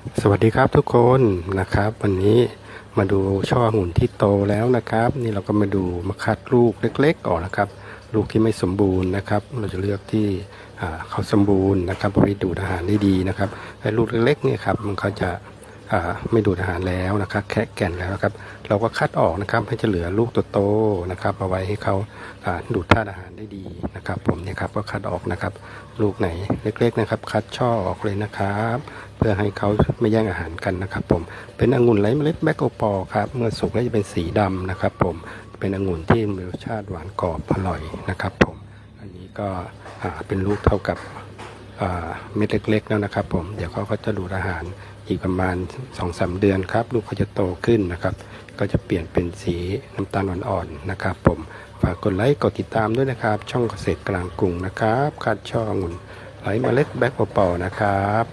สวัสดีครับทุกคนนะครับ วันนี้มาดูช่อหุ่นที่โตแล้วนะครับ นี่เราก็มาดูมาคัดลูกเล็กๆออกนะครับ ลูกที่ไม่สมบูรณ์นะครับ เราจะเลือกที่เขาสมบูรณ์นะครับบริดูดอาหารได้ดีนะครับไอ้ลูกเล็กๆเนี่ยครับมันเขาจะ ไม่ดูดอาหารแล้วนะครับแค่แก่นแล้วนะครับ เราก็คัดออกนะครับให้จะเหลือลูกโตๆนะครับเอาไว้ให้เขาดูดธาตุอาหารได้ดีนะครับ ผมเนี่ยครับก็คัดออกนะครับ ลูกไหนเล็กๆนะครับ คัดช่อออกเลยนะครับ เพื่อให้เขาไม่แย่งอาหารกันนะครับ ผมเป็นองุ่นไร้เมล็ดแบกโอปอครับเมื่อสุกแล้วจะเป็นสีดำนะครับ ผมเป็นองุ่นที่มีรสชาติหวานกรอบอร่อยนะครับ ผมอันนี้ก็เป็นลูกเท่ากับ เม็ดเล็กๆแล้วนะครับ ผมเดี๋ยวเขาก็จะดูดอาหารอีกประมาณ2อสเดือนครับ ลูกเขาจะโตขึ้นนะครับ ก็จะเปลี่ยนเป็นสีน้ำตาลอ่อนๆนะครับ ผมฝากกดไลค์กดติดตามด้วยนะครับ ช่องเกษตรกลางกรุงนะครับคัดช่อองุ่นไหลเมล็ดแบ็คปอลนะครับ